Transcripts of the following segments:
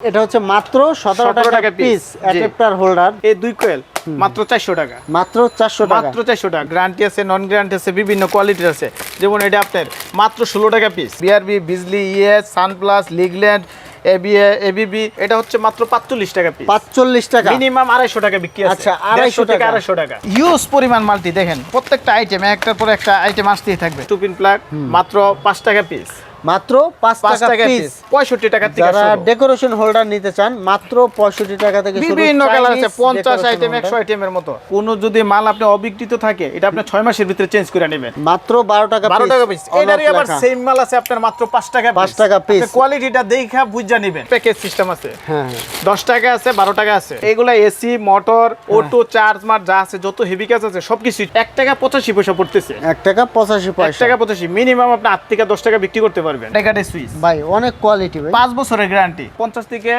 এটা হচ্ছে মাত্র সতেরো 17 টাকা পিস অ্যাডাপ্টার হোল্ডার এই দুই কোয়েল মাত্র চারশো টাকা। মাত্র চারশো টাকা। মাত্র চারশো টাকা। গ্যারান্টি আছে নন গ্যারান্টি আছে বিভিন্ন কোয়ালিটির আছে। যেমন এটা আপনার মাত্র ষোলো টাকা পিস বিআরবি বিজলি ইএস সানপ্লাস লিগল্যান্ড এবিএ এবিবি এটা হচ্ছে মাত্র পাঁচচল্লিশ টাকা পিস পাঁচচল্লিশ টাকা। মিনিমাম আড়াইশো টাকা বিক্রি আছে। আচ্ছা, আড়াইশো টাকা। আড়াইশো টাকা। ইউজ পরিমাণ মাল্টি দেখেন প্রত্যেকটা আইটেম একটার পর একটা আইটেম আসতেই থাকবে। টুপিন প্লাগ মাত্র পাঁচ টাকা পিস মাত্র পাঁচ টাকা পিস পিস পঁয়ষট্টি টাকা থেকে যারা ডেকোরেশন হোল্ডার নিতে চান মাত্র পঁয়ষট্টি টাকা থেকে বিভিন্ন কালার আছে পঞ্চাশ আইটেম। একশো আইটেমের মতো। কোনো যদি মাল আপনি অবিকৃত থাকে এটা আপনি ছয় মাসের ভিতরে চেঞ্জ করে নেবেন। মাত্র বারো টাকা বারো টাকা পিস এটারই আবার সেম মাল আছে আপনার মাত্র পাঁচ টাকা পাঁচ টাকা piece। কোয়ালিটিটা দেখা বুঝা নেবেন। প্যাকেজ সিস্টেম আছে। হ্যাঁ হ্যাঁ। দশ টাকা আছে বারো টাকা আছে। এগুলা এসি মোটর অটো চার্জ মার যা আছে যত হেভি কাজ আছে সবকিছু এক টাকা পঁচাশি পয়সা পড়তেছে। এক টাকা পঁচাশি এক পয়সা। টাকা পঁচাশি। মিনিমাম আপনি আট থেকে দশ টাকা বিক্রি করতে পারবেন। টাকাটে সুইচ ভাই অনেক কোয়ালিটি ভাই। পাঁচ বছরের গ্যারান্টি পঞ্চাশ থেকে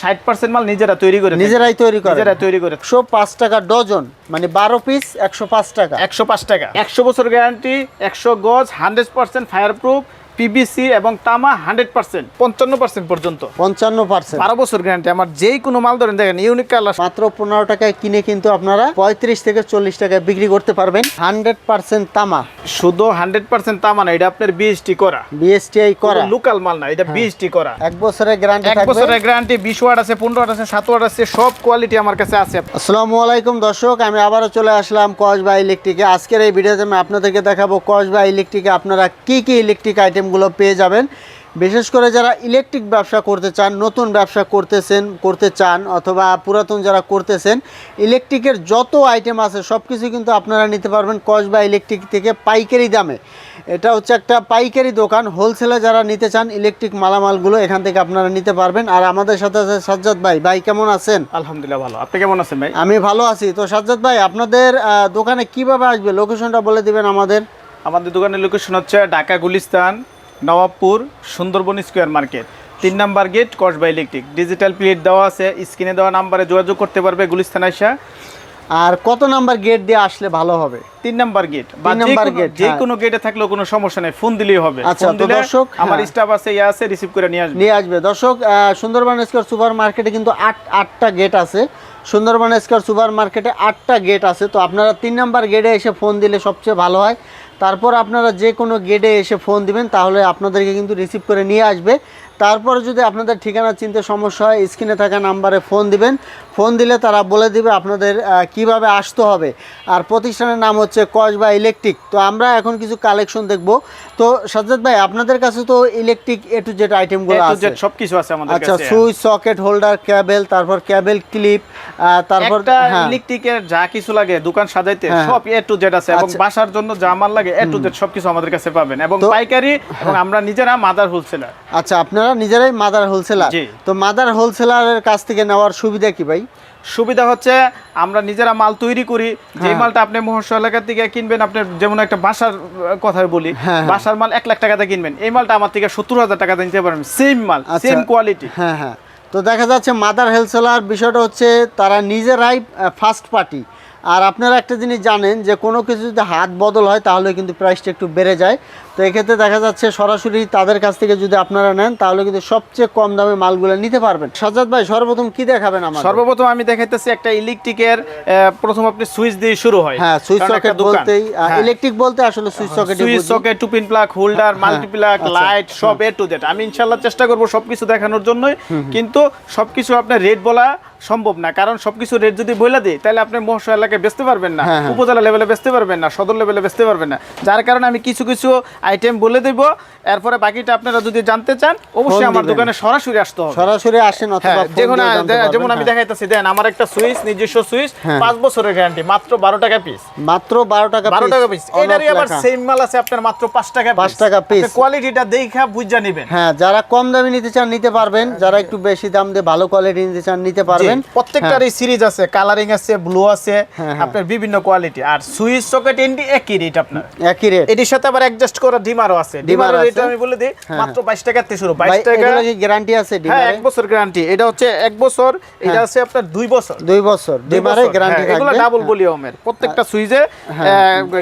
ষাট পার্সেন্ট মাল নিজেরা তৈরি করে নিজেরাই তৈরি করে। নিজেরা তৈরি করে একশো পাঁচ টাকা ডজন মানে বারো পিস একশো পাঁচ টাকা। একশো পাঁচ টাকা। একশো বছর গ্যারান্টি একশো গজ hundred percent fire proof PVC এবং তামা হান্ড্রেড পার্সেন্ট পঞ্চান্ন পার্সেন্ট পর্যন্ত। পঞ্চান্ন পার্সেন্ট। বারো বছর গ্যারান্টি। আমার যেই কোনো মাল ধরেন দেখেন ইউনিক কালার মাত্র পনেরো টাকায় কিনে কিন্তু আপনারা পঁয়ত্রিশ থেকে চল্লিশ টাকায় বিক্রি করতে পারবেন। হান্ড্রেড পার্সেন্ট তামা। শুধু হান্ড্রেড পার্সেন্ট তামা না এটা আপনার বিএসটি করা। বিএসটিআই করা। লোকাল মাল না এটা বিএসটি করা। এক বছরের গ্যারান্টি এক বছরের গ্যারান্টি বিশ ওয়াট আছে পনেরো ওয়াট আছে সাত ওয়াট আছে সব কোয়ালিটি আমার কাছে আছে। আসসালামু আলাইকুম দর্শক আমি আবারও চলে আসলাম কসবা ইলেকট্রিকে। আজকের এই ভিডিওতে আমি আপনাদেরকে দেখাবো কসবা ইলেকট্রিকে আপনারা কি কি ইলেকট্রিক আইটেমগুলো পেয়ে যাবেন। বিশেষ করে যারা ইলেকট্রিক ব্যবসা করতে চান নতুন ব্যবসা করতেছেন করতে চান অথবা পুরাতন যারা করতেছেন ইলেকট্রিকের যত আইটেম আছে সব কিছু কিন্তু আপনারা নিতে পারবেন কসবা ইলেকট্রিক থেকে পাইকারি দামে। এটা হচ্ছে একটা পাইকারি দোকান। হোলসেলে যারা নিতে চান ইলেকট্রিক মালামালগুলো এখান থেকে আপনারা নিতে পারবেন। আর আমাদের সাথে আছে সাজ্জাদ ভাই। ভাই কেমন আছেন? আলহামদুলিল্লাহ ভালো। আপনি কেমন আছেন ভাই? আমি ভালো আছি। তো সাজ্জাদ ভাই আপনাদের দোকানে কীভাবে আসবে? লোকেশনটা বলে দিবেন আমাদের। আমাদের দোকানের লোকেশন হচ্ছে ঢাকা গুলিস্তান নবাবপুর সুন্দরবন স্কোয়ার মার্কেট। তিন number gate Kasba electric. Digital plate দেওয়া আছে স্ক্রিনে দেওয়া নাম্বারে যোগাযোগ করতে পারবে গুলিস্তান আইসা। আর কত নাম্বার গেট দিয়ে আসলে ভালো হবে? তিন নাম্বার গেট। বা নাম্বার যে যে হ্যাঁ। কোনো গেটে থাকলেও কোনো সমস্যা নেই ফোন দিলেই হবে। আচ্ছা, তো দর্শক, আমার হ্যাঁ। স্টাফ আছে ইয়ে আছে রিসিভ করে নিয়ে আসবে। নিয়ে আসবে। দর্শক সুন্দরবন স্কোয়ার সুপার মার্কেটে কিন্তু আট আটটা গেট আছে। সুন্দরবন স্কোয়ার সুপার মার্কেটে আটটা গেট আছে। তো আপনারা তিন নাম্বার গেটে এসে ফোন দিলে সবচেয়ে ভালো হয়। তারপর আপনারা যে কোনো গেটে এসে ফোন দিবেন, তাহলে আপনাদেরকে কিন্তু রিসিভ করে নিয়ে আসবে। তারপরে যদি আপনাদের ঠিকানা চিনতে সমস্যা হয় স্ক্রিনে থাকা নাম্বারে ফোন দিবেন। ফোন দিলে তারা বলে দিবে আপনাদের কীভাবে আসতে হবে। আর প্রতিষ্ঠানের নাম হচ্ছে কসবা ইলেকট্রিক। তো আমরা এখন কিছু কালেকশন দেখব। তো সাজ্জাদ ভাই আপনাদের কাছে তো ইলেকট্রিক এ টু জেড আইটেমগুলো আছে। সবকিছু আছে আমাদের আচ্ছা সুইচ সকেট হোল্ডার ক্যাবেল তারপর ক্যাবেল ক্লিপ তারপর হ্যাঁ। ইলেকট্রিকের যা কিছু লাগে দোকান সাজাইতে হ্যাঁ। সব এ টু জেড আছে এবং আচ্ছা। বাসার জন্য যা মাল লাগে এ টু জেড সবকিছু আমাদের কাছে পাবেন। এবং পাইকারি এবং আমরা নিজেরা মাদার হোলসেলার। আচ্ছা আপনারা নিজেরাই মাদার হোলসেলার। তো মাদার হোলসেলারের কাছ থেকে নেওয়ার সুবিধা কি ভাই? সুবিধা হচ্ছে আমরা নিজেরা মাল তৈরি করি। যে হ্যাঁ। মালটা আপনি মহর্ষ এলাকা থেকে কিনবেন আপনি যেমন একটা বাসার কথা বলি হ্যাঁ, হ্যাঁ। বাসার মাল এক লাখ টাকাতে কিনবেন। এই মালটা আমার থেকে সত্তর হাজার টাকাতে নিতে পারবেন সেম মাল আচ্ছা। সেম কোয়ালিটি হ্যাঁ হ্যাঁ। তো দেখা যাচ্ছে মাদার হেলসেলার বিষয়টা হচ্ছে তারা নিজেরাই ফার্স্ট পার্টি আর আপনারা একটা জিনিস জানেন যে কোনো কিছু যদি হাত বদল হয় তাহলে কিন্তু প্রাইসটা একটু বেড়ে যায়। তো এক্ষেত্রে দেখা যাচ্ছে সরাসরি তাদের কাছ থেকে যদি আপনারা নেন তাহলে কিন্তু সবচেয়ে কম দামে মালগুলো নিতে পারবেন। সাজাদ ভাই সর্বপ্রথম কি দেখাবেন আমার সর্বপ্রথম আমি দেখাইতেছি একটা ইলেকট্রিকের প্রথম আপনি সুইচ দিয়ে শুরু হয়। হ্যাঁ সুইচ সকেট বলতেই হ্যাঁ। ইলেকট্রিক বলতে আসলে switch socket switch socket two pin plug holder multi plug. Light সব এ টু জেড আমি ইনশাল্লাহ চেষ্টা করব সবকিছু দেখানোর জন্যই। কিন্তু সবকিছু আপনার রেট বলা সম্ভব না। কারণ সবকিছু রেট যদি বইলা দিই তাহলে আপনি মহসা এলাকায় বেচতে পারবেন না। হ্যাঁ, হ্যাঁ। উপজেলা লেভেলে বেচতে পারবেন না সদর লেভেলে বেচতে পারবেন না। যার কারণে আমি কিছু কিছু আইটেম বলে দেব। এরপরে বাকিটা আপনারা যদি জানতে চান অবশ্যই আমার দোকানে সরাসরি আসতে হবে। সরাসরি আসেন অথবা হ্যাঁ, যেমন যেমন আমি হ্যাঁ। দেখাইতেছি দেন আমার একটা সুইচ নিজস্ব সুইচ হ্যাঁ। পাঁচ বছরের গ্যারান্টি মাত্র বারো টাকা পিস মাত্র বারো টাকা বারো piece, টাকা পিস এটারই আবার সেম মাল আছে আপনার মাত্র পাঁচ টাকা পাঁচ টাকা piece। কোয়ালিটিটা দেখা বুঝা নেবেন। হ্যাঁ যারা কম দামে নিতে চান নিতে পারবেন যারা একটু বেশি দাম দিয়ে ভালো কোয়ালিটি নিতে চান নিতে পারবেন। প্রত্যেকটারই সিরিজ আছে কালারিং আছে ব্লু আছে হ্যাঁ, হ্যাঁ। আপনার বিভিন্ন কোয়ালিটি আর সুইচ সকেট এন্ডি একই রেট আপনার। হ্যাঁ, একই রেট এটির সাথে আবার অ্যাডজাস্ট করা ডিমারও আছে। ডিমারও এটা আমি বলে দিই হ্যাঁ, মাত্র বাইশ টাকা থেকে শুরু। ভাই বাইশ টাকা এটা কি গ্যারান্টি আছে হ্যাঁ ডিমারে এক বছর গ্যারান্টি এটা হচ্ছে এক বছর এটা আছে আপনার দুই বছর। দুই বছর। ডিমারে গ্যারান্টি হ্যাঁ, এগুলো ডাবল ভলিউমের প্রত্যেকটা সুইজে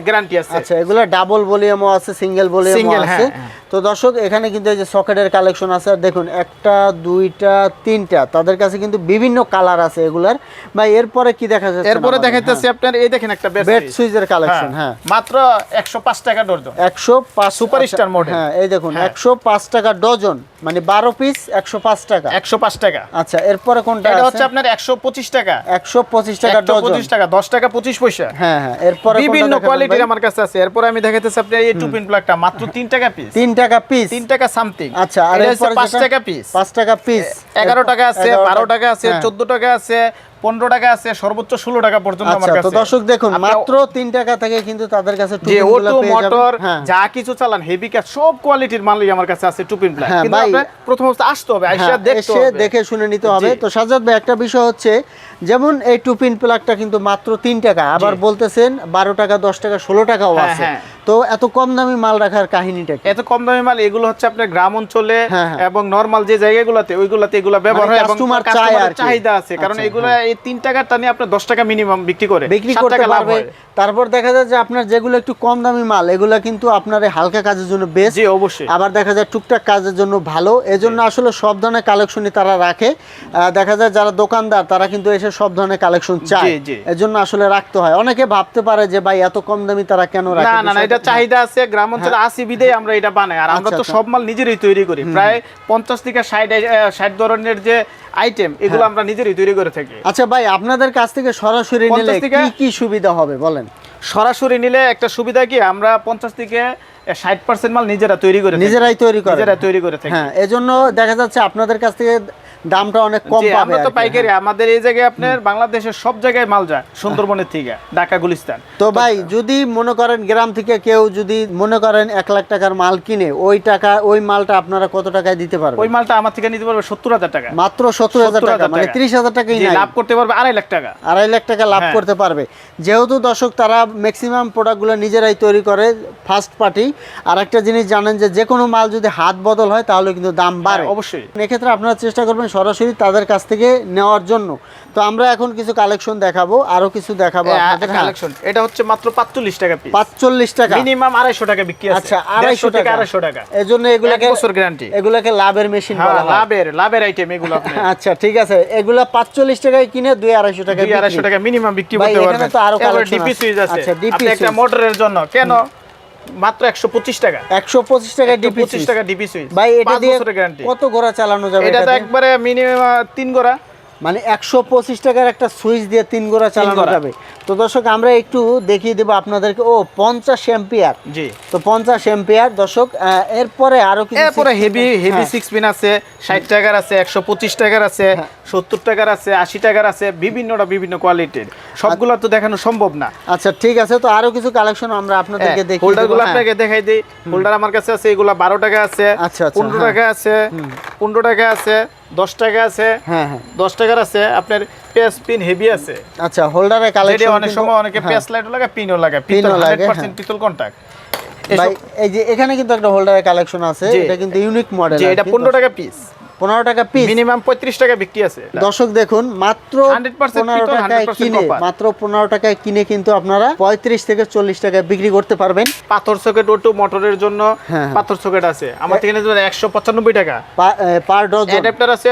গ্যারান্টি আছে। আচ্ছা এগুলো ডাবল ভলিউমও আছে সিঙ্গেল ভলিউমও আছে। হ্যাঁ, হ্যাঁ। তো দর্শক এখানে কিন্তু এই যে সকেটের কালেকশন আছে আর দেখুন একটা দুইটা তিনটা তাদের কাছে কিন্তু বিভিন্ন কালার আছে এগুলার। ভাই এরপরে কি দেখা যাচ্ছে এরপরে দেখাইতেছি আপনার এই দেখেন একটা বেড সুইচের কালেকশন হ্যাঁ। মাত্র একশো পাঁচ টাকা ডর্জন একশো পাঁচ Superstar model। হ্যাঁ এই দেখুন হ্যাঁ। একশো পাঁচ টাকা ডজন মানে বারো পিস একশো পাঁচ টাকা। একশো পাঁচ টাকা। আচ্ছা এরপরে কোনটা এটা হচ্ছে আপনার একশো পঁচিশ টাকা। একশো পঁচিশ টাকা ডজন পঁচিশ টাকা দশ টাকা পঁচিশ পয়সা। হ্যাঁ হ্যাঁ এরপরে বিভিন্ন কোয়ালিটির আমার কাছে আছে। এরপরে আমি দেখাইতেছি আপনার এই টু পিন প্লাগটা মাত্র তিন টাকা পিস তিন টাকা পিস তিন টাকা সামথিং আচ্ছা আর এটা হচ্ছে এরপরে পাঁচ টাকা পিস পাঁচ টাকা পিস এগারো টাকা আছে বারো টাকা আছে হ্যাঁ। চোদ্দ টাকা আছে পনেরো টাকা আছে সর্বোচ্চ ষোলো টাকা পর্যন্ত আমার আচ্ছা কাছে। দর্শক দেখুন মাত্র তিন টাকা থেকে কিন্তু তাদের কাছে যে। মোটর হ্যাঁ। যা কিছু চালান হেভি কাজ সব কোয়ালিটির মালই আমার কাছে আছে টু পিন হ্যাঁ, কিন্তু আপনার প্রথম অবস্থা আসতে হবে আইসা হ্যাঁ, দেখতে হবে। দেখে শুনে নিতে হবে। তো সাজাদ ভাই একটা বিষয় হচ্ছে যেমন এই টু পিন প্লাগটা কিন্তু মাত্র তিন টাকা আবার বলতেছেন বারো টাকা দশ টাকা ষোলো টাকাও আছে। তো এত কম দামি মাল রাখার কাহিনীটা এত কম দামি মাল এগুলো হচ্ছে আপনার গ্রাম অঞ্চলে। এবং নর্মাল যে জায়গাগুলোতে ওইগুলোতে এগুলো ব্যবহার মানে হয় এবং। চাহিদা আছে। কারণ আচ্ছা, এগুলো এই তিন টাকার টানে আপনার দশ টাকা মিনিমাম বিক্রি করে বিক্রি করতে পারবে। তারপর দেখা যায় যে আপনার যেগুলো একটু কম দামি মাল এগুলো কিন্তু আপনার এই হালকা কাজের জন্য বেস্ট জি অবশ্যই। আবার দেখা যায় টুকটাক কাজের জন্য ভালো। এজন্য আসলে সব ধরনের কালেকশনই তারা রাখে। দেখা যায় যারা দোকানদার তারা কিন্তু এসে সব ধরনের কালেকশন চায়। এজন্য আসলে রাখতে হয়। অনেকে ভাবতে পারে যে ভাই এত কম দামি তারা কেন রাখে? না না না এটা চাহিদা আছে। গ্রাম অঞ্চলে আসি বিদেই আমরা এটা বানাই। আর আমরা আচ্ছা, তো আচ্ছা। সব মাল নিজেরই তৈরি করি। প্রায় পঞ্চাশ থেকে ষাট ষাট ধরনের যে আইটেম এগুলো আমরা নিজেরই তৈরি করে থাকি। আচ্ছা ভাই আপনাদের কাছ থেকে সরাসরি নিলে কি কি সুবিধা হবে বলেন? সরাসরি নিলে একটা সুবিধা কি আমরা পঞ্চাশ থেকে ষাট পার্সেন্ট মাল নিজেরা তৈরি করে নিজেরাই তৈরি করে নিজেরা তৈরি করে থাকি। হ্যাঁ এজন্য দেখা যাচ্ছে আপনাদের কাছ থেকে দামটা অনেক কম পাবে আমরা তো পাইকারি হ্যাঁ। আমাদের এই জায়গায় আপনার বাংলাদেশের সব জায়গায় মাল যায় সুন্দরবনের থেকে ঢাকা গুলিস্তান। তো ভাই যদি মনে করেন গ্রাম থেকে কেউ যদি মনে করেন এক লাখ টাকার মাল কিনে ওই টাকা ওই মালটা আপনারা কত টাকায় দিতে পারবেন? ওই মালটা আমার থেকে নিতে পারবে সত্তর হাজার টাকা। মাত্র সত্তর হাজার টাকা মানে টাকা। ত্রিশ হাজার টাকাই জি, লাভ করতে পারবে আড়াই লাখ টাকা। আড়াই লাখ টাকা লাভ হ্যাঁ। করতে পারবে। যেহেতু দর্শক তারা ম্যাক্সিমাম প্রোডাক্টগুলো নিজেরাই তৈরি করে ফার্স্ট পার্টি আর একটা জিনিস জানেন যে যে কোনো মাল যদি হাত বদল হয় তাহলে কিন্তু দাম বাড়ে। হ্যাঁ, অবশ্যই। এক্ষেত্রে আপনারা চেষ্টা করবেন সরাসরি তাদের কাছ থেকে নেওয়ার জন্য। তো আমরা এখন কিছু কালেকশন দেখাবো আরও কিছু দেখাবো হ্যাঁ। কালেকশন এটা হচ্ছে মাত্র পাঁচচল্লিশ টাকা পিস পাঁচচল্লিশ টাকা। মিনিমাম আড়াইশো টাকা বিক্রি আছে। আচ্ছা আড়াইশো থেকে টাকা। আড়াইশো টাকা। এই জন্য এগুলাকে বছর গ্যারান্টি এগুলাকে লাভের মেশিন হ্যাঁ বলা হয়। লাভের লাভের আইটেম এগুলো আপনি। আচ্ছা ঠিক আছে। এগুলা পাঁচচল্লিশ টাকায় কিনে দুই আড়াইশো টাকা দুই আড়াইশো টাকা মিনিমাম বিক্রি ভাই, করতে এখানে পারবেন। তো আরও collection ডিপি। সুইচ আছে। আচ্ছা, একটা মোটরের জন্য। কেন? মাত্র একশো পঁচিশ টাকা। একশো পঁচিশ টাকা ডিপি পঁচিশ টাকা ডিপি সুইচ। ভাই এটা দিয়ে কত ঘোড়া চালানো যাবে এটা তো একবারে মিনিমাম তিন গোড়া মানে একশো পঁচিশ টাকার একটা সুইচ দিয়ে তিন গোড়া চালানো। যাবে। তো দর্শক আমরা একটু দেখিয়ে দেবো আপনাদেরকে। ও পঞ্চাশ এম্পিয়ার জি। তো পঞ্চাশ এম্পিয়ার দর্শক এরপরে আরও কিছু এরপরে হেভি হেভি হ্যাঁ। সিক্স পিন আছে ষাট টাকার আছে একশো পঁচিশ টাকার আছে হ্যাঁ। সত্তর টাকার আছে আশি টাকার আছে বিভিন্নটা বিভিন্ন কোয়ালিটির সবগুলো তো দেখানো সম্ভব না। আচ্ছা ঠিক আছে। তো আরও কিছু কালেকশন আমরা আপনাদেরকে দেখিয়ে হোল্ডারগুলো হ্যাঁ। আপনাকে দেখাই দিই। হোল্ডার আমার কাছে আছে এগুলা বারো টাকা আছে আচ্ছা, আচ্ছা, পনেরো হ্যাঁ। টাকা আছে পনেরো টাকা আছে দশ টাকা আছে হ্যাঁ হ্যাঁ। দশ টাকার আছে আপনার পেস পিন হেভি আছে। আচ্ছা হোল্ডারের যেটা কালেকশন অনেক সময় অনেকে পেস লাইটও লাগে পিনও লাগে হ্যাঁ। পিনও লাগে, হ্যাঁ। পিতল কন্টাক্ট ভাই এই যে এখানে কিন্তু একটা হোল্ডারের কালেকশন আছে এটা কিন্তু ইউনিক মডেল এটা পনেরো টাকা পিস পনেরো টাকা পিস মিনিমাম পঁয়ত্রিশ টাকা বিক্রি আছে। দর্শক দেখুন মাত্র পনেরো টাকায় কিনে মাত্র পনেরো টাকায় কিনে কিন্তু আপনারা পঁয়ত্রিশ থেকে চল্লিশ টাকায় বিক্রি করতে পারবেন। পাথর সকেট ওটু মোটরের জন্য হ্যাঁ। পাথর সকেট আছে। আমার থেকে একশো পঁচানব্বই টাকা। Per dozen. অ্যাডাপ্টার আছে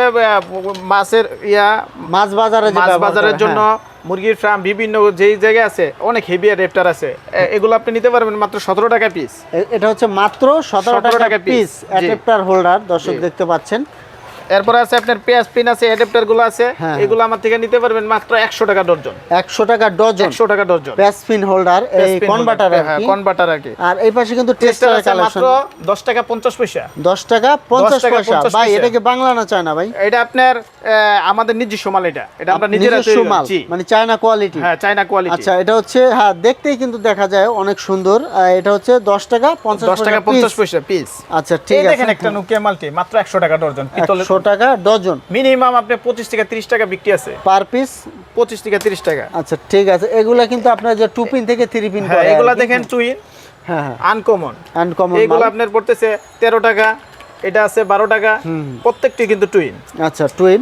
মাছের ইয়া মাছ বাজারে মাছ বাজারের জন্য হ্যাঁ। মুরগির ফার্ম বিভিন্ন যেই জায়গায় আছে অনেক হেভি অ্যাডাপ্টার আছে। এগুলো আপনি নিতে পারবেন মাত্র সতেরো টাকা পিস এটা হচ্ছে মাত্র সতেরো টাকা পিস অ্যাডাপ্টার হোল্ডার দর্শক দেখতে পাচ্ছেন। এরপরে আছে আপনার পেঁয়াজ পিন আছে অ্যাডাপ্টারগুলো আছে। হ্যাঁ। এগুলো আমার থেকে নিতে পারবেন মাত্র একশো টাকা ডর্জন একশো টাকা ডজন। একশো টাকা ডজন। ডর্জন প্যাসপিন হোল্ডার এই কনভার্টার আর হ্যাঁ কি। কনভার্টার আর কি। আর এই পাশে কিন্তু টেস্টার আছে মাত্র কালেকশন দশ টাকা পঞ্চাশ পয়সা। দশ টাকা পঞ্চাশ টাকা পয়সা। ভাই। এটা কি বাংলা না চায়না ভাই? এটা আপনার আমাদের নিজস্ব মাল এটা। এটা আমরা নিজেরা তৈরি করি। মাল জি। মানে চায়না কোয়ালিটি হ্যাঁ চায়না কোয়ালিটি আচ্ছা এটা হচ্ছে হ্যাঁ দেখতেই কিন্তু দেখা যায় অনেক সুন্দর। এটা হচ্ছে দশ টাকা পঞ্চাশ দশ টাকা পঞ্চাশ পয়সা পিস আচ্ছা ঠিক ঠিক দেখেন আছে। একটা নোকিয়া মালটি মাত্র একশো টাকা ডর্জন পিতলের টাকা ডজন। মিনিমাম আপনি পঁচিশ থেকে তিরিশ টাকা বিক্রি আছে। পার পিস পঁচিশ থেকে তিরিশ টাকা। আচ্ছা ঠিক আছে। এগুলা কিন্তু আপনার যে টু পিন থেকে থ্রি পিন হ্যাঁ এগুলা দেখেন টুইন হ্যাঁ হ্যাঁ। আনকমন আনকমন এগুলো আপনার পড়তেছে তেরো টাকা এটা আছে বারো টাকা। প্রত্যেকটি কিন্তু টুইন আচ্ছা টুইন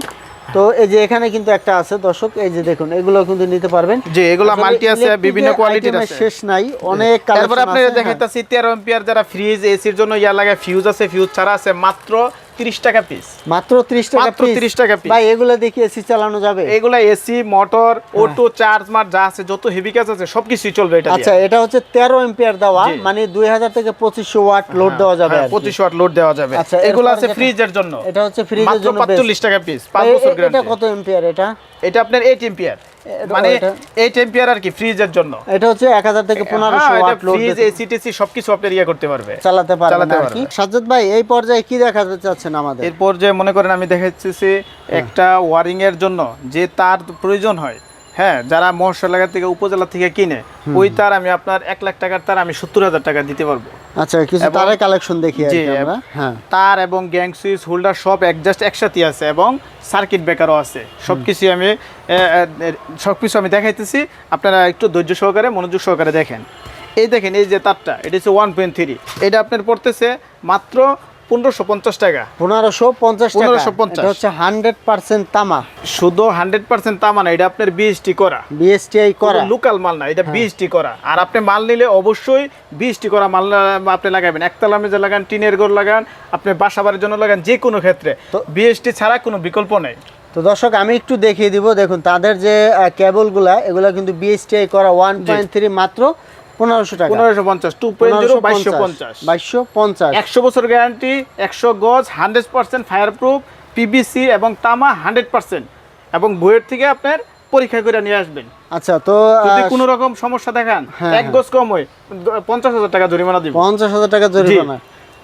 তো এই যে এখানে কিন্তু একটা আছে দর্শক এই যে দেখুন এগুলো কিন্তু নিতে পারবেন। যে এগুলো মাল্টি আছে বিভিন্ন কোয়ালিটির আছে। শেষ নাই অনেক তারপর আপনি হ্যাঁ। দেখাইতাছি তেরো এম্পিয়ার যারা ফ্রিজ এসির জন্য ইয়া লাগে ফিউজ আছে ফিউজ ছাড়া আছে মাত্র তিরিশ টাকা পিস মাত্র 30 টাকা মাত্র 30 টাকা piece। ভাই এগুলো দেখি এসি চালানো যাবে এগুলা এসি মোটর। অটো চার্জ মার যা আছে যত হেভি কাজ আছে সবকিছুই চলবে এটা আচ্ছা এটা হচ্ছে 13 এম্পিয়ার দেওয়া। মানে 2000 থেকে 2500 ওয়াট লোড দেওয়া যাবে আর কি। পঁচিশ ওয়াট লোড দেওয়া যাবে আচ্ছা, এগুলো আছে ফ্রিজের জন্য এটা হচ্ছে ফ্রিজের জন্য best। পাঁচচল্লিশ টাকা পিস পাঁচ এ- বছর এ- এটা কত এম্পিয়ার এটা এটা আপনার এইট এম্পিয়ার এটা- মানে এই টেম্পিয়ার আর কি ফ্রিজের জন্য। এটা হচ্ছে 1000 থেকে 1500 হ্যাঁ, এটা ওয়াট লোড ফ্রিজ এসি টেসি সবকিছু আপনি ইয়ে করতে পারবে। চালাতে পারবে আর কি। সাজ্জাদ ভাই এই পর্যায়ে কি দেখাতে চাচ্ছেন আমাদের? এর পর্যায়ে মনে করেন আমি দেখাচ্ছি একটা ওয়ারিং এর জন্য যে তার প্রয়োজন হয় হ্যাঁ যারা এলাকা থেকে উপজেলা থেকে কিনে ওই তার আমি আপনার এক লাখ টাকার তার আমি সত্তর হাজার টাকা দিতে পারব। আচ্ছা কিছু তারের কালেকশন দেখি আমরা। হ্যাঁ। তার এবং গ্যাং সুইচ হোল্ডার সব একজাস্ট একসাথে আছে এবং সার্কিট ব্রেকারও আছে। সব কিছু আমি সব কিছু আমি দেখাইতেছি। আপনারা একটু ধৈর্য সহকারে মনোযোগ সহকারে দেখেন। এই দেখেন এই যে তারটা এটা হচ্ছে ওয়ান পয়েন্ট থ্রি এটা আপনার পড়তেছে মাত্র পনেরোশো পঞ্চাশ টাকা। পনেরোশো পঞ্চাশ টাকা। 1550 হচ্ছে হান্ড্রেড পার্সেন্ট তামা। শুধু হান্ড্রেড পার্সেন্ট তামা না এটা আপনার বিএসটি করা। বিএসটিআই করা। লোকাল মাল না এটা বিএসটি করা। আর আপনি মাল নিলে অবশ্যই বিএসটি করা মাল আপনি লাগাবেন। একতলা মেজে লাগান টিনের ঘর লাগান আপনি বাসা বাড়ির জন্য লাগান যে কোনো ক্ষেত্রে। তো- বিএসটি ছাড়া কোনো বিকল্প নেই। তো দর্শক আমি একটু দেখিয়ে দিব। দেখুন তাদের যে কেবলগুলা এগুলা কিন্তু বিএসটিআই করা ওয়ান পয়েন্ট থ্রি মাত্র। পনেরোশো টাকা। পনেরোশো পঞ্চাশ টু পয়েন্ট জিরো বাইশশো পঞ্চাশ। বাইশশো পঞ্চাশ। একশো বছর গ্যারান্টি একশো গজ hundred percent fire proof PVC এবং তামা হান্ড্রেড পার্সেন্ট এবং বইয়ের থেকে আপনার পরীক্ষা করে নিয়ে আসবেন। আচ্ছা তো যদি কোনো রকম সমস্যা দেখান হ্যাঁ, এক গজ কম হয় পঞ্চাশ হাজার টাকা জরিমানা দিব। পঞ্চাশ হাজার টাকা জরিমানা।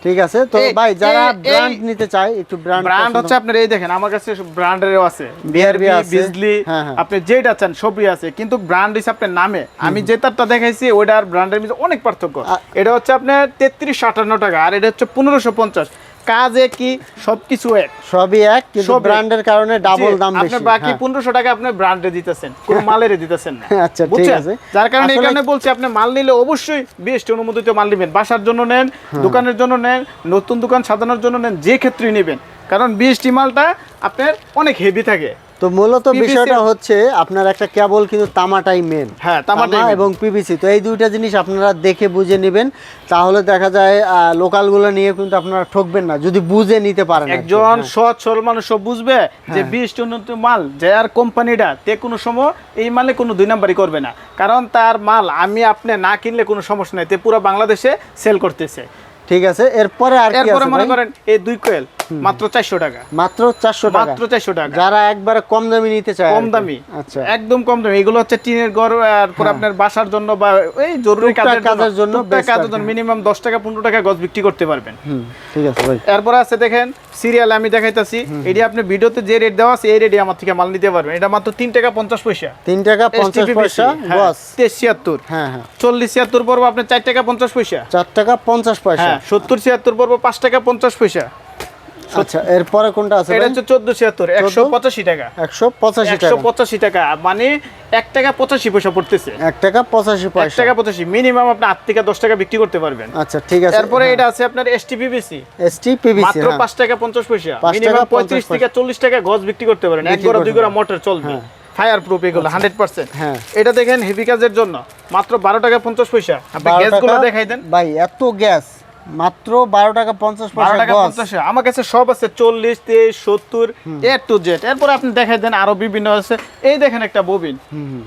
ঠিক আছে? তো ভাই যারা ব্র্যান্ড নিতে চায় একটু ব্র্যান্ড ব্র্যান্ড হচ্ছে আপনার এই দেখেন আমার কাছে ব্র্যান্ডেরও আছে। বিআরবি আছে। বিজলি হ্যাঁ, হ্যাঁ। আপনি যেটা চান সবই আছে। কিন্তু ব্র্যান্ড হিসেবে আপনার নামে। আমি যে তারটা দেখাইছি ওইটা আর ব্র্যান্ডের মধ্যে অনেক পার্থক্য। এটা হচ্ছে আপনার তেত্রিশ আটান্ন টাকা আর এটা হচ্ছে পনেরোশো পঞ্চাশ। কাজে কি? সবকিছু এক। সবই এক কিন্তু ব্র্যান্ডের কারণে ডাবল দাম বেশি। আপনি বাকি হ্যাঁ। পনেরোশো টাকা আপনি ব্র্যান্ডে দিতেছেন কোন মালের দিতেছেন না। আচ্ছা, ঠিক আছে। যার কারণে এই কারণে বলছি আপনি মাল নিলে অবশ্যই বিএসটি অনুমোদিত মাল নেবেন। বাসার জন্য নেন হ্যাঁ। দোকানের জন্য নেন নতুন দোকান সাজানোর জন্য নেন যে ক্ষেত্রে নেবেন। কারণ বিএসটি মালটা আপনার অনেক হেভি থাকে। তো মূলত বিষয়টা হচ্ছে আপনার একটা কেবল কিন্তু তামাটাই মেন হ্যাঁ, তামাটাই তামা main। এবং পিভিসি তো এই দুইটা জিনিস আপনারা দেখে বুঝে নেবেন। তাহলে দেখা যায় লোকালগুলো নিয়ে কিন্তু আপনারা ঠকবেন না যদি বুঝে নিতে পারেন একজন হ্যাঁ। সৎ সরল মানুষ সব বুঝবে যে বিএসটি উন্নত মাল যে আর কোম্পানিটা তে কোনো সময় এই মালে কোনো দুই নাম্বারই করবে না। কারণ তার মাল আমি আপনি না কিনলে কোনো সমস্যা নেই তে পুরো বাংলাদেশে সেল করতেছে। ঠিক আছে এরপরে আর এরপরে মনে করেন এই দুই কোয়েল মাত্র চারশো টাকা। মাত্র টাকা। মাত্র চারশো টাকা। যারা একবারে কম দামি নিতে চায় কম দামি। আচ্ছা। একদম কম দামি। এগুলো হচ্ছে টিনের ঘর আর পরে আপনার বাসার জন্য বা এই জরুরি কাজের কাজের জন্য কাজের জন্য মিনিমাম দশ টাকা পনেরো টাকা গজ বিক্রি করতে পারবেন। ঠিক আছে ভাই। এরপর আছে দেখেন সিরিয়াল আমি দেখাইতাছি। এটি আপনি ভিডিওতে যে রেট দেওয়া আছে এই রেটে আমার থেকে মাল নিতে পারবেন। এটা মাত্র তিন টাকা পঞ্চাশ পয়সা। তিন টাকা পঞ্চাশ STPPC, পয়সা হ্যাঁ, তেইশ ছিয়াত্তর। হ্যাঁ হ্যাঁ। চল্লিশ ছিয়াত্তর পড়ব আপনার চার টাকা পঞ্চাশ পয়সা। চার টাকা পঞ্চাশ পয়সা। হ্যাঁ সত্তর ছিয়াত্তর পড়ব পাঁচ টাকা পঞ্চাশ পয়সা। আচ্ছা এরপরে কোনটা আছে এটা হচ্ছে চোদ্দ? ছিয়াত্তর একশো পঁচাশি টাকা। একশো পঁচাশি একশো টাকা পঁচাশি টাকা মানে এক টাকা পঁচাশি পয়সা পড়তেছে। এক টাকা পঁচাশি এক পয়সা। টাকা পঁচাশি মিনিমাম আপনি আট থেকে দশ টাকা বিক্রি করতে পারবেন। আচ্ছা ঠিক আছে। তারপরে এটা আছে আপনার এসটি পিবিসি এসটি পিভিসি মাত্র পাঁচ টাকা পঞ্চাশ পয়সা মিনিমাম পঞ্চাশ পঁয়ত্রিশ থেকে চল্লিশ টাকা গজ বিক্রি করতে পারেন। এক গোড়া দুই গোড়া। মোটর চলবে। হ্যাঁ। ফায়ার প্রুফ এগুলো হান্ড্রেড পার্সেন্ট হ্যাঁ। এটা দেখেন হেভি কাজের জন্য। মাত্র বারো টাকা পঞ্চাশ পয়সা। আপনি গ্যাসগুলো দেখাই দেন। ভাই এত গ্যাস মাত্র বারো টাকা পঞ্চাশ বারো টাকা পঞ্চাশ। আমার কাছে সব আছে চল্লিশ তেইশ সত্তর এ টু জেড এরপরে আপনি দেখাই দেন আরও বিভিন্ন আছে। এই দেখেন একটা ববিন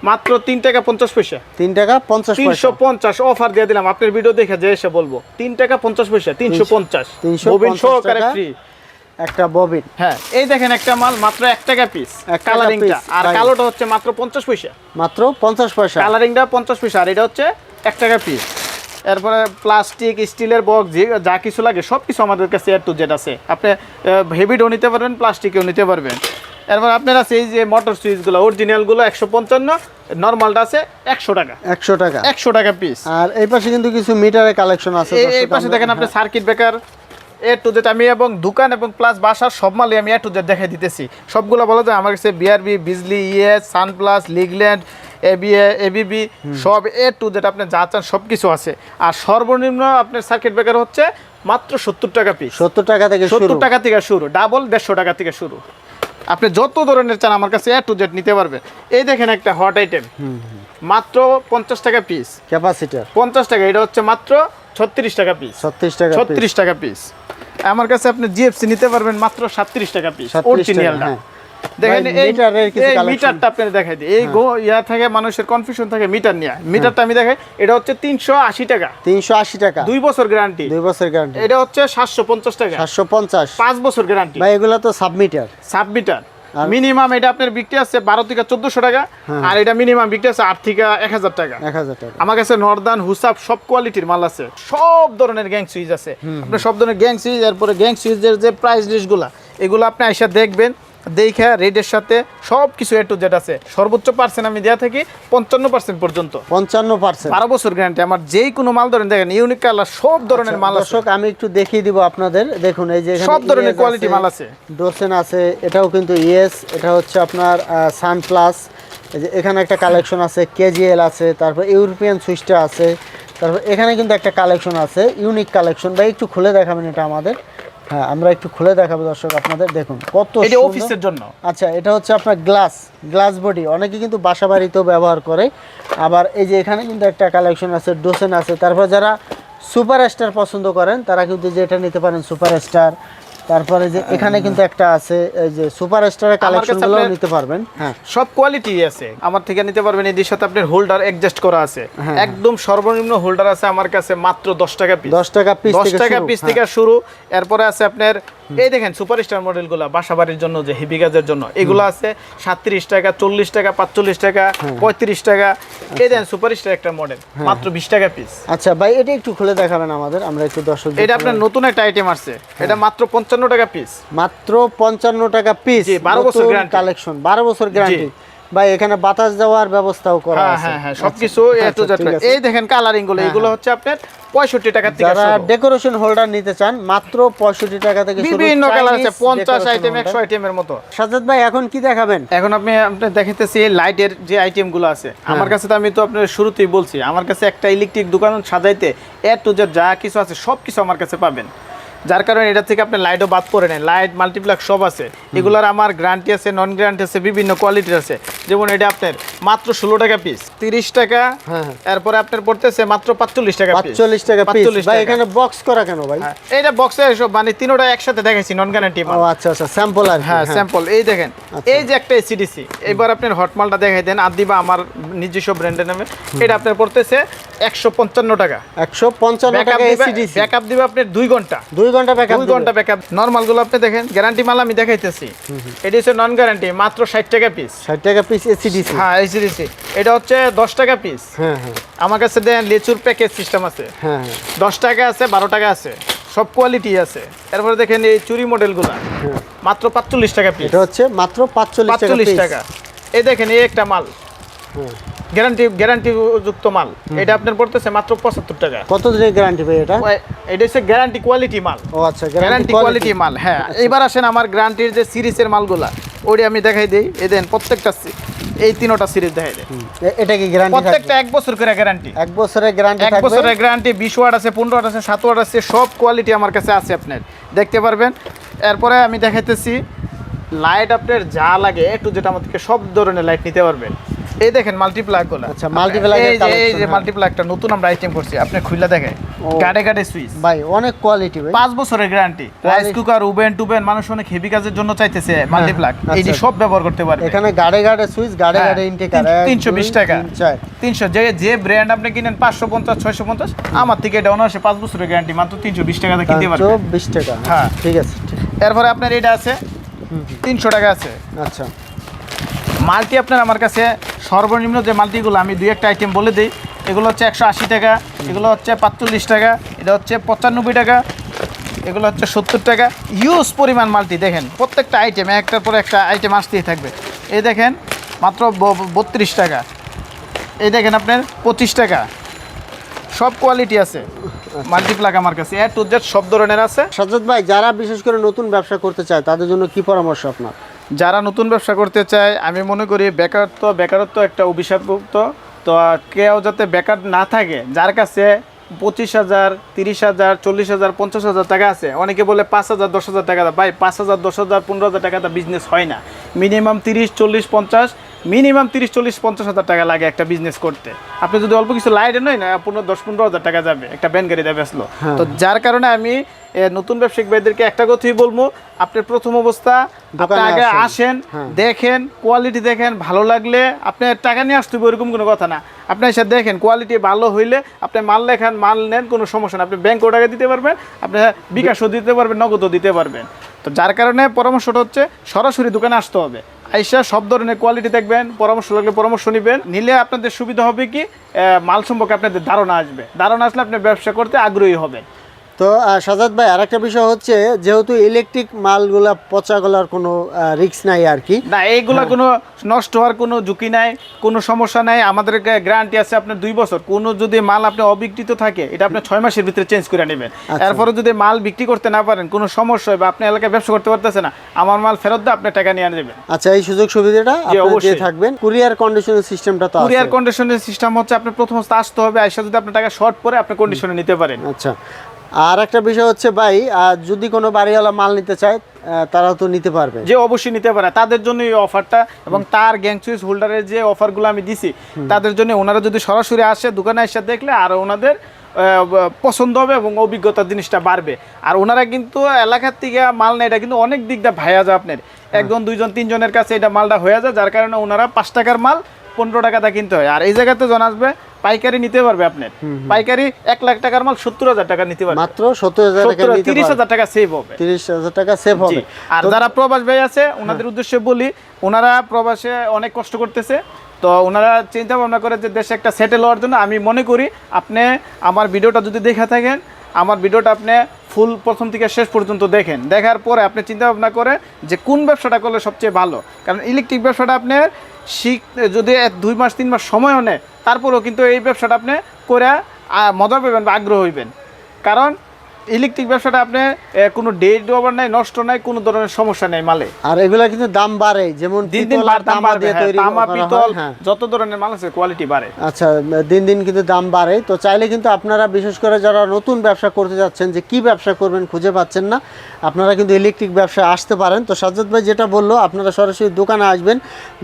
মাত্র তিন টাকা পঞ্চাশ পয়সা। তিন টাকা পঞ্চাশ তিনশো পঞ্চাশ অফার দিয়ে দিলাম। আপনার ভিডিও দেখে যে এসে বলব। তিন টাকা পঞ্চাশ পয়সা তিনশো পঞ্চাশ। 350 ববিন সহকারে ফ্রি একটা ববিন হ্যাঁ এই দেখেন একটা মাল মাত্র এক টাকা পিস কালারিংটা আর। কালোটা হচ্ছে মাত্র পঞ্চাশ পয়সা। মাত্র পঞ্চাশ পয়সা। কালারিংটা পঞ্চাশ পয়সা আর এটা হচ্ছে এক টাকা পিস এরপরে প্লাস্টিক স্টিলের বক্স যে কিছু লাগে সব কিছু আমাদের কাছে এর টু জেড আছে আপনি হেভিডও নিতে পারবেন প্লাস্টিকেও নিতে পারবেন। এরপর আপনার আছে এই যে মোটর সুইচগুলো অরিজিনালগুলো একশো পঞ্চান্ন নর্মালটা আছে একশো টাকা। একশো টাকা। একশো টাকা পিস আর এই পাশে কিন্তু কিছু মিটারের কালেকশন আছে এই পাশে দেখেন আপনি circuit breaker A to Z আমি এবং দোকান এবং প্লাস বাসার সব মালই আমি এ টু জেড দেখাই দিতেছি। সবগুলো বলা যায় আমার কাছে BRB Bijli ES Sunplus Legrand ABA ABB সব এ টু জেড আপনি যা চান সব কিছু আছে। আর সর্বনিম্ন আপনার সার্কিট ব্রেকার হচ্ছে মাত্র সত্তর টাকা পিস সত্তর টাকা থেকে সত্তর টাকা থেকে শুরু ডাবল দেড়শো টাকা থেকে শুরু। আপনি যত ধরনের চান আমার কাছে এ টু জেড নিতে পারবেন। এই দেখেন একটা হট আইটেম মাত্র পঞ্চাশ টাকা পিস ক্যাপাসিটার পঞ্চাশ টাকা এটা হচ্ছে মাত্র ছত্রিশ টাকা পিস ছত্রিশ টাকা ছত্রিশ টাকা পিস আমার কাছে আপনি জিএফসি নিতে পারবেন মাত্র সাতত্রিশ টাকা পিস 37 অরিজিনালটা। দেখেন এই মিটারের কিছু এই collection। মিটারটা আপনার দেখাই দিই। এই ইয়া থাকে মানুষের কনফিউশন থাকে মিটার নিয়ে। মিটারটা আমি দেখাই এটা হচ্ছে তিনশো আশি টাকা। তিনশো আশি টাকা। দুই বছর গ্যারান্টি দুই বছর গ্যারান্টি এটা হচ্ছে সাতশো পঞ্চাশ টাকা। সাতশো পঞ্চাশ। পাঁচ বছর গ্যারান্টি ভাই এগুলো তো সাবমিটার সাব মিনিমাম এটা আপনার বিক্রি আছে বারো থেকে চোদ্দশো টাকা হ্যাঁ। আর এটা মিনিমাম বিক্রি আছে আট থেকে এক হাজার টাকা। এক হাজার টাকা। আমার কাছে নর্দান হুসাব সব কোয়ালিটির মাল আছে। সব ধরনের গ্যাং সুইচ আছে। আপনি সব ধরনের গ্যাং সুইচ এরপরে গ্যাং সুইচের যে প্রাইস লিস্টগুলো এগুলো আপনি এসে দেখবেন। দেখে রেটের সাথে সব কিছু এ টু জেড আছে। সর্বোচ্চ পার্সেন্ট আমি দেওয়া থাকি পঞ্চান্ন পার্সেন্ট পর্যন্ত। পঞ্চান্ন পার্সেন্ট বারো বছর গ্যারান্টি আমার যেই কোনো মাল ধরেন দেখেন ইউনিক কালার সব ধরনের মাল আছে। দর্শক আমি একটু দেখিয়ে দিব আপনাদের। দেখুন এই যে এখানে সব ধরনের quality মাল আছে। ডোসেন আছে এটাও কিন্তু ইএস এটা হচ্ছে আপনার সান প্লাস এই যে এখানে একটা কালেকশন আছে কেজিএল আছে তারপর ইউরোপিয়ান সুইচটা আছে তারপর এখানে কিন্তু একটা কালেকশন আছে ইউনিক কালেকশন বা একটু খুলে দেখাবেন এটা আমাদের। হ্যাঁ আমরা একটু খুলে দেখাবো দর্শক আপনাদের। দেখুন কত এটা অফিসের জন্য। আচ্ছা এটা হচ্ছে আপনার গ্লাস গ্লাস বডি অনেকে কিন্তু বাসা বাড়িতেও ব্যবহার করে। আবার এই যে এখানে কিন্তু একটা কালেকশন আছে ডোসেন আছে। তারপর যারা সুপার স্টার পছন্দ করেন তারা কিন্তু যেটা নিতে পারেন সুপার স্টার তারপরে যে এখানে কিন্তু একটা আছে এই যে সুপার স্টারের কালেকশনগুলো নিতে পারবেন। হ্যাঁ সব কোয়ালিটি আছে। আমার থেকে নিতে পারবেন এদের সাথে আপনার হোল্ডার অ্যাডজাস্ট করা আছে। হ্যাঁ। একদম সর্বনিম্ন হোল্ডার আছে আমার কাছে মাত্র দশ টাকা পিস দশ টাকা পিস দশ থেকে টাকা শুরু, পিস হ্যাঁ। থেকে শুরু। এরপরে আছে আপনার এই দেখেন সুপারস্টার মডেলগুলো বাসা বাড়ির জন্য যে হেভি কাজের জন্য এগুলো আছে সাতত্রিশ টাকা চল্লিশ টাকা পাঁচচল্লিশ টাকা হ্যাঁ। পঁয়ত্রিশ টাকা। এই দেখেন সুপারস্টার একটা মডেল মাত্র বিশ টাকা পিস আচ্ছা ভাই এটা একটু খুলে দেখাবেন আমাদের আমরা একটু দর্শক এটা আপনার নতুন একটা আইটেম আসছে। হ্যাঁ। এটা মাত্র পঞ্চান্ন টাকা পিস মাত্র পঞ্চান্ন টাকা পিস বারো বছর কালেকশন বারো বছর গ্যারান্টি ভাই এখানে বাতাস দেওয়ার ব্যবস্থাও করা হ্যাঁ আছে। হ্যাঁ হ্যাঁ আচ্ছা, সবকিছু আচ্ছা, আছে। এই দেখেন কালারিংগুলো হ্যাঁ, এগুলো হচ্ছে আপনার পঁয়ষট্টি টাকা থেকে যারা ডেকোরেশন হোল্ডার নিতে চান মাত্র পঁয়ষট্টি টাকা থেকে বিভিন্ন কালার আছে পঞ্চাশ আইটেম। একশো আইটেমের মতো। সাজাদ ভাই এখন কি দেখাবেন? এখন আপনি আপনি দেখাতেছি লাইটের যে আইটেমগুলো আছে। হ্যাঁ। আমার কাছে তো আমি তো আপনার শুরুতেই বলছি আমার কাছে একটা ইলেকট্রিক দোকান সাজাইতে এ টু যা কিছু আছে সব কিছু আমার কাছে পাবেন। যার কারণে এটা থেকে আপনি লাইটও বাদ করে নেন। লাইট মাল্টিপ্লাক সব আছে। এগুলোর আমার গ্যারান্টি আছে নন গ্যারান্টি আছে বিভিন্ন কোয়ালিটির আছে। যেমন এটা আপনার মাত্র ষোলো টাকা পিস তিরিশ টাকা হ্যাঁ, হ্যাঁ। এরপরে আপনার পড়তেছে মাত্র পাঁচচল্লিশ টাকা পাঁচচল্লিশ টাকা পিস 45 ভাই এখানে বক্স করা কেন ভাই? হ্যাঁ, এইটা বক্সে সব মানে তিনোটা একসাথে দেখাইছি নন গ্যারান্টি আচ্ছা আচ্ছা স্যাম্পল আর হ্যাঁ। স্যাম্পল এই দেখেন আচ্ছা। এই যে একটা এসিডিসি এবার আপনার হটমালটা দেখাই দেন আদি বা আমার নিজস্ব ব্র্যান্ডের নামে। এটা আপনার পড়তেছে একশো পঞ্চান্ন টাকা। একশো পঞ্চান্ন টাকা ব্যাকআপ দিবে আপনার দুই ঘণ্টা। দুই ঘণ্টা ব্যাকআপ দুই ঘণ্টা ব্যাকআপ নর্মালগুলো আপনি দেখেন গ্যারান্টি মাল আমি দেখাইতেছি। এটি হচ্ছে নন গ্যারান্টি মাত্র ষাট টাকা পিস ষাট টাকা পিস এসিডিসি হ্যাঁ এসিডিসি এটা হচ্ছে দশ টাকা পিস হ্যাঁ হ্যাঁ। আমার কাছে দেন লিচুর প্যাকেজ সিস্টেম আছে। হ্যাঁ হ্যাঁ। দশ টাকা আছে বারো টাকা আছে। সব কোয়ালিটি আছে। এরপরে দেখেন এই চুরি মডেলগুলো মাত্র পাঁচচল্লিশ টাকা পিস এটা হচ্ছে মাত্র পাঁচচল্লিশ টাকা টাকা। এই দেখেন এই একটা মাল। হুম। গ্যারান্টি গ্যারান্টি যুক্ত মাল। এটা আপনার পড়তেছে মাত্র পঁচাত্তর টাকা। কত দিনের গ্যারান্টি ভাই এটা? এটা হচ্ছে গ্যারান্টি কোয়ালিটি মাল। ও আচ্ছা গ্যারান্টি কোয়ালিটি। মাল হ্যাঁ। এবার আসেন আমার গ্যারান্টির যে সিরিজের মালগুলা ওটি আমি দেখাই দিই। এই দেন প্রত্যেকটা এই তিনোটা সিরিজ দেখাই দেয় এটা কি গ্যারান্টি প্রত্যেকটা এক বছর করে গ্যারান্টি। এক বছরের গ্যারান্টি এক বছরের গ্যারান্টি বিশ ওয়াট আছে পনেরো ওয়াট আছে সাত ওয়াট আছে সব কোয়ালিটি আমার কাছে আছে আপনার। দেখতে পারবেন? এরপরে আমি দেখাইতেছি লাইট আপনার যা লাগে একটু যেটা আমার থেকে সব ধরনের লাইট নিতে পারবেন। এই দেখেন মাল্টিপ্লাগগুলো। আচ্ছা, এর এই যে এই যে হ্যাঁ। মাল্টিপ্লাগটা নতুন আমরা আইটেম করছি। আপনি খুললা দেখেন। গাড়ে গাড়ে সুইচ ভাই অনেক কোয়ালিটি ভাই। পাঁচ বছরের গ্যারান্টি রাইস কুকার উবেন টুবেন মানুষ অনেক হেভি কাজের জন্য চাইতেছে মাল্টিপ্লাগ এই যে আচ্ছা। সব ব্যবহার করতে পারবে। এখানে গাড়ে গাড়ে সুইচ গাড়ে হ্যাঁ, গাড়ে ইনটেক তিন- 320 টাকা। চার। তিনশো যে যে ব্র্যান্ড আপনি কিনেন পাঁচশো পঞ্চাশ ছয়শো পঞ্চাশ আমার থেকে এটা অনার্সে পাঁচ বছরের গ্যারান্টি মাত্র তিনশো বিশ টাকাতে কিনতে পারবেন চব্বিশ টাকা হ্যাঁ। ঠিক আছে এরপরে আপনার এটা আছে তিনশো টাকা আছে। আচ্ছা। মাল্টি আপনার আমার কাছে সর্বনিম্ন যে মাল্টিগুলো আমি দুই একটা আইটেম বলে দিই, এগুলো হচ্ছে একশো আশি টাকা, এগুলো হচ্ছে পাঁচচল্লিশ টাকা, এটা হচ্ছে পঁচানব্বই টাকা, এগুলো হচ্ছে সত্তর টাকা। ইউজ পরিমাণ মালটি, দেখেন, প্রত্যেকটা আইটেম একটার পর একটা আইটেম আসতেই থাকবে। এই দেখেন, মাত্র বত্রিশ টাকা। এই দেখেন আপনার পঁচিশ টাকা। সব কোয়ালিটি আছে মাল্টিপ্লাগ আমার কাছে। এ টু জেড সব ধরনের আছে। সাজ্জাদ ভাই, যারা বিশেষ করে নতুন ব্যবসা করতে চায়, তাদের জন্য কি পরামর্শ আপনার? যারা নতুন ব্যবসা করতে চায়, আমি মনে করি বেকারত্ব বেকারত্ব একটা অভিশাপযুক্ত তো কেউ যাতে বেকার না থাকে, যার কাছে পঁচিশ হাজার, তিরিশ হাজার, চল্লিশ হাজার, পঞ্চাশ হাজার টাকা আছে, অনেকে বলে পাঁচ হাজার, দশ হাজার টাকা। ভাই পাঁচ হাজার, দশ হাজার, পনেরো হাজার টাকা বিজনেস হয় না মিনিমাম তিরিশ, চল্লিশ, পঞ্চাশ মিনিমাম তিরিশ চল্লিশ পঞ্চাশ হাজার টাকা লাগে একটা বিজনেস করতে। আপনি যদি অল্প কিছু লাইটে নয় না পনেরো দশ পনেরো হাজার টাকা যাবে একটা ব্যান গাড়ি দেবে আসলো তো যার কারণে আমি নতুন ব্যবসায়িক ভাইদেরকে একটা কথাই বলব আপনার প্রথম অবস্থা আপনি আগে আসেন। আসেন হ্যাঁ। দেখেন কোয়ালিটি দেখেন ভালো লাগলে আপনি টাকা নিয়ে আসতে হবে ওরকম কোনো কথা না। আপনি এসে দেখেন কোয়ালিটি ভালো হইলে আপনি মাল লেখান মাল নেন কোনো সমস্যা না। আপনি ব্যাংকও টাকা দিতে পারবেন আপনি বিকাশও দিতে পারবেন নগদও দিতে পারবেন। তো যার কারণে পরামর্শটা হচ্ছে সরাসরি দোকানে আসতে হবে। আইসা সব ধরনের কোয়ালিটি দেখবেন, পরামর্শ লাগলে পরামর্শ নেবেন। নিলে আপনাদের সুবিধা হবে কি মাল সম্পর্কে আপনাদের ধারণা আসবে। ধারণা আসলে আপনি ব্যবসা করতে আগ্রহী হবেন। তো সাজাদ ভাই আরেকটা বিষয় হচ্ছে যেহেতু ইলেকট্রিক মালগুলা পচা গলার কোনো রিস্ক নাই আর কি। না এইগুলা কোনো নষ্ট হওয়ার কোনো ঝুঁকি নাই কোনো সমস্যা নাই। আমাদের গ্যারান্টি আছে আপনার দুই বছর। কোনো যদি মাল আপনি অবিকৃত থাকে এটা আপনি ছয় মাসের ভিতরে চেঞ্জ করে নেবেন। এরপরে যদি মাল বিক্রি করতে না পারেন কোনো সমস্যা হয় বা আপনি এলাকায় ব্যবসা করতে পারতেছে না আমার মাল ফেরত দিয়ে আপনি টাকা নিয়ে নেবেন। আচ্ছা এই সুযোগ সুবিধাটা অবশ্যই। থাকবেন। কুরিয়ার কন্ডিশনের সিস্টেমটা তো কুরিয়ার কন্ডিশনের সিস্টেম হচ্ছে আপনি প্রথম আসতে হবে আইসা যদি আপনার টাকা শর্ট পরে আপনি কন্ডিশনে নিতে পারেন। আচ্ছা। আর একটা বিষয় হচ্ছে ভাই যদি কোনো বাড়িওয়ালা মাল নিতে চায় তারাও তো নিতে পারবে। যে অবশ্যই নিতে পারে। তাদের জন্য এই অফারটা এবং তার গ্যাং সুইচ হোল্ডারের যে অফারগুলো আমি দিছি তাদের জন্য ওনারা যদি সরাসরি আসে দোকানে এসে দেখলে আর ওনাদের পছন্দ হবে এবং অভিজ্ঞতার জিনিসটা বাড়বে। আর ওনারা কিন্তু এলাকার থেকে মাল নেয় এটা কিন্তু অনেক দিকটা ভাইয়া যায় আপনার। একজন দুইজন তিনজনের কাছে এটা মালটা হয়ে যায় যার কারণে ওনারা পাঁচ টাকার মাল পনেরো টাকাটা কিনতে হয়। আর এই জায়গাতে জন আসবে পাইকারি নিতে পারবে আপনার। পাইকারি এক লাখ টাকার মাল সত্তর হাজার টাকা নিতে পারবে। মাত্র সত্তর হাজার টাকা তিরিশ হাজার টাকা সেভ হবে। তিরিশ হাজার টাকা সেভ হবে। আর যারা প্রবাস ভাই আছে ওনাদের উদ্দেশ্যে বলি ওনারা প্রবাসে অনেক কষ্ট করতেছে। তো ওনারা চিন্তা ভাবনা করে যে দেশে একটা সেটেল হওয়ার জন্য আমি মনে করি আপনি আমার ভিডিওটা যদি দেখে থাকেন আমার ভিডিওটা আপনি ফুল প্রথম থেকে শেষ পর্যন্ত দেখেন। দেখার পরে আপনি চিন্তা ভাবনা করে যে কোন ব্যবসাটা করলে সবচেয়ে ভালো। কারণ ইলেকট্রিক ব্যবসাটা আপনার শিখ, যদি দুই মাস, তিন মাস সময়ও নেয়, তারপরেও কিন্তু এই ব্যবসাটা আপনি করে মজা পাবেন বা আগ্রহ হইবেন। কারণ ইলেকট্রিক ব্যবসাটা আপনি কোনো ডেট ওভার নাই নষ্ট নাই কোনো ধরনের সমস্যা নেই মালে। আর এগুলা কিন্তু দাম বাড়ে যেমন দিন দিন দাম তামা দিয়ে হ্যাঁ, তৈরি তামা পিতল হ্যাঁ। যত ধরনের মাল আছে কোয়ালিটি বাড়ে। আচ্ছা দিন দিন কিন্তু দাম বাড়ে তো চাইলে কিন্তু আপনারা বিশেষ করে যারা নতুন ব্যবসা করতে যাচ্ছেন যে কি ব্যবসা করবেন খুঁজে পাচ্ছেন না আপনারা কিন্তু ইলেকট্রিক ব্যবসায় আসতে পারেন। তো সাজ্জাদ ভাই যেটা বলল আপনারা সরাসরি দোকানে আসবেন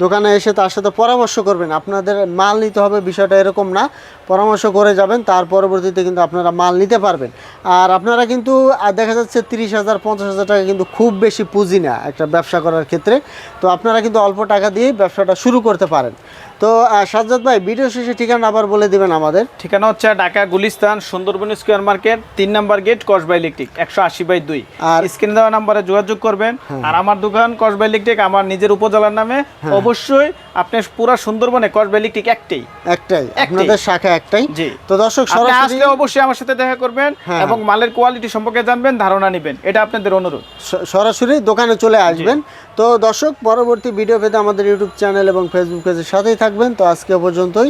দোকানে এসে তার সাথে পরামর্শ করবেন। আপনাদের মাল নিতে হবে বিষয়টা এরকম না পরামর্শ করে যাবেন তার পরবর্তীতে কিন্তু আপনারা মাল নিতে পারবেন। আর আপনারা কিন্তু আহ, দেখা যাচ্ছে তিরিশ হাজার পঞ্চাশ হাজার টাকা কিন্তু খুব বেশি পুঁজি না একটা ব্যবসা করার ক্ষেত্রে। তো আপনারা কিন্তু অল্প টাকা দিয়ে ব্যবসাটা শুরু করতে পারেন। তো সাজ্জাদ ভাই ভিডিও শেষে ঠিকানা আবার বলে দিবেন আমাদের। ঠিকানা হচ্ছে ঢাকা গুলিস্তান সুন্দরবন স্কোয়ার মার্কেট তিন নাম্বার গেট কসবা ইলেকট্রিক একশো আশি বাই দুই। আর- স্ক্রিনে দেওয়া নাম্বারে যোগাযোগ করবেন। আর আমার দোকান কসবা ইলেকট্রিক আমার নিজের উপজেলার নামে। অবশ্যই আপনি পুরা সুন্দরবনে কসবা ইলেকট্রিক একটাই। একটাই আপনাদের শাখা একটাই। জি। তো দর্শক সরাসরি আসলে অবশ্যই আমার সাথে দেখা করবেন হ্যাঁ। এবং মালের কোয়ালিটি সম্পর্কে জানবেন ধারণা নেবেন। এটা আপনাদের অনুরোধ। সরাসরি দোকানে চলে আসবেন। তো দর্শক পরবর্তী ভিডিও পেতে আমাদের ইউটিউব চ্যানেল এবং ফেসবুক পেজের সাথেই থাকবেন তো আজকে পর্যন্তই।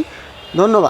ধন্যবাদ।